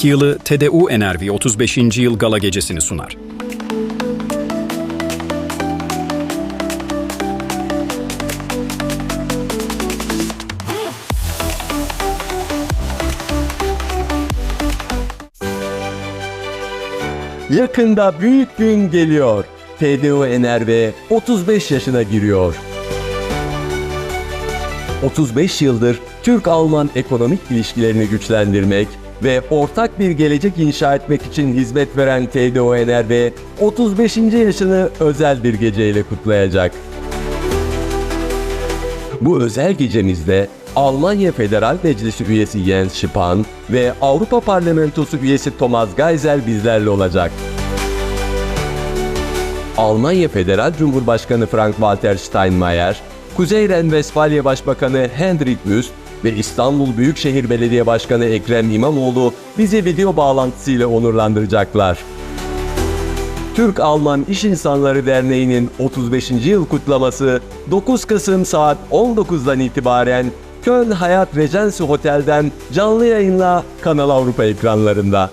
12 yılı TDU Enervi 35. yıl gala gecesini sunar. Yakında büyük gün geliyor. TDO Enerve 35 yaşına giriyor. 35 yıldır Türk-Alman ekonomik ilişkilerini güçlendirmek ve ortak bir gelecek inşa etmek için hizmet veren TDO Enerve 35. yaşını özel bir geceyle kutlayacak. Bu özel gecemizde Almanya Federal Meclisi üyesi Jens Spahn ve Avrupa Parlamentosu üyesi Thomas Geisel bizlerle olacak. Almanya Federal Cumhurbaşkanı Frank-Walter Steinmeier, Kuzey Ren-Vesfalya Başbakanı Hendrik Wüst ve İstanbul Büyükşehir Belediye Başkanı Ekrem İmamoğlu bizi video bağlantısıyla onurlandıracaklar. Türk-Alman İş İnsanları Derneği'nin 35. yıl kutlaması 9 Kasım saat 19'dan itibaren Köln Hayat Regency Otel'den canlı yayınla Kanal Avrupa ekranlarında.